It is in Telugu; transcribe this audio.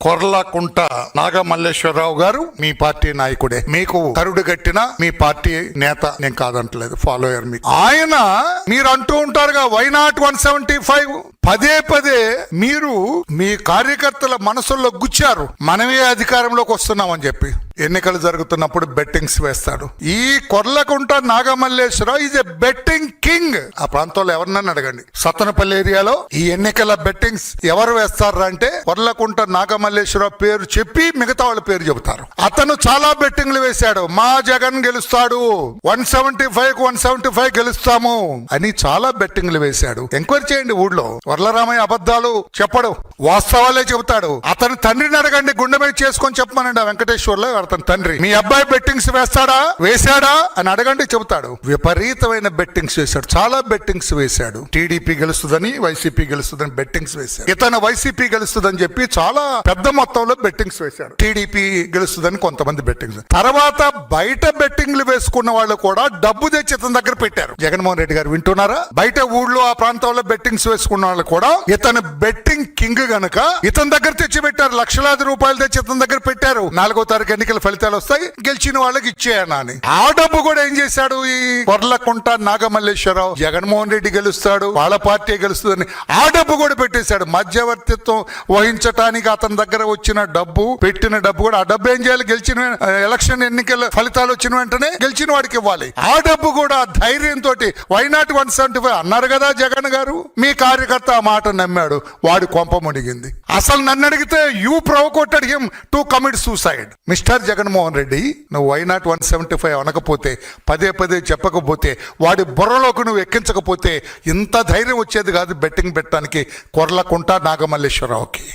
కొర్లకుంట నాగమల్లేశ్వరరావు గారు మీ పార్టీ నాయకుడే. మీకు కరుడు కట్టిన మీ పార్టీ నేత నేను కాదంటలేదు ఫాలోయర్ మీకు. ఆయన మీరు అంటూ ఉంటారుగా why not one seventy five పదే పదే మీరు మీ కార్యకర్తల మనసుల్లో గుచ్చారు. మనమే అధికారంలోకి వస్తున్నామని చెప్పి. ఎన్నికలు జరుగుతున్నప్పుడు బెట్టింగ్స్ వేస్తాడు. ఈ Korlakunta Nagamalleswararao is a betting king ఆ ప్రాంతంలో ఎవరినన్నా అడగండి. సత్తనపల్లి ఏరియాలో ఈ ఎన్నికల బెట్టింగ్స్ ఎవరు వేస్తారు అంటే కొర్లకుంట నాగమల్లేశ్వరరావు పేరు చెప్పి మిగతా వాళ్ళ పేరు చెబుతారు. అతను చాలా బెట్టింగ్లు వేశాడు. మా జగన్ గెలుస్తాడు. One seventy five one seventy five గెలుస్తాము అని చాలా బెట్టింగ్లు వేశాడు. ఎంక్వైరీ చేయండి ఊళ్ళో. వరలరామయ్య అబద్ధాలు చెప్పడు. వాస్తవాలే చెబుతాడు. అతని తండ్రిని అడగండి గుండె మీద చేసుకొని చెప్పమనండి వెంకటేశ్వర్లో అతని తండ్రి. మీ అబ్బాయి బెట్టింగ్స్ వేస్తాడా? వేశాడా? అని అడగండి చెబుతాడు. విపరీతమైన బెట్టింగ్స్ వేశాడు. చాలా బెట్టింగ్స్ వేశాడు. టీడీపీ గెలుస్తుందని వైసీపీ గెలుస్తుందని బెట్టింగ్స్ వేశాడు. ఇతను వైసీపీ గెలుస్తుందని చెప్పి చాలా పెద్ద మొత్తంలో బెట్టింగ్స్ వేశాడు. టీడీపీ గెలుస్తుందని కొంతమంది బెట్టింగ్స్ తర్వాత బయట బెట్టింగ్లు వేసుకున్న వాళ్ళు కూడా డబ్బు తెచ్చి ఇతని దగ్గర పెట్టారు. జగన్మోహన్ రెడ్డి గారు వింటున్నారా? బయట ఊళ్ళో ఆ ప్రాంతంలో బెట్టింగ్స్ వేసుకున్న వాళ్ళు కూడా ఇతను బెట్టింగ్ కింగ్ గనక ఇతని దగ్గర తెచ్చి పెట్టారు లక్షలాది రూపాయలు తెచ్చి ఇతని దగ్గర పెట్టారు. నాలుగో తారీఖు ఎన్నికల ఫలితాలు వస్తాయి గెలిచిన వాళ్ళకి ఇచ్చేయనా అని. ఆ డబ్బు కూడా ఏం చేశాడు ఈ పొర్లకుంట నాగమల్లేశ్వరరావు? జగన్మోహన్ రెడ్డి గెలుస్తాడు వాళ్ళ పార్టీ గెలుస్తుందని ఆ డబ్బు కూడా పెట్టేశాడు. మధ్యవర్తిత్వం వహించటానికి అతని దగ్గర వచ్చిన డబ్బు పెట్టిన డబ్బు కూడా ఆ డబ్బు ఏం చేయాలి? గెలిచిన ఎలక్షన్ ఎన్నికల ఫలితాలు వచ్చిన వెంటనే గెలిచిన వాడికి ఇవ్వాలి. ఆ డబ్బు కూడా ధైర్యంతో వైనాట్ వన్ సెవెంటీ ఫైవ్ అన్నారు కదా జగన్ గారు. మీ కార్యకర్త ఆ మాట నమ్మాడు. వాడు కొంపముడి అడిగింది. అసలు నన్ను అడిగితే you provoked him to commit suicide. Mister Jaganmohan Reddy నువ్వు why not one seventy five అనకపోతే పదే పదే చెప్పకపోతే వాడి బుర్రలోకి నువ్వు ఎక్కించకపోతే ఇంత ధైర్యం వచ్చేది కాదు బెట్టింగ్ పెట్టడానికి కొర్లకుంట నాగమల్లేశ్వరరావుకి.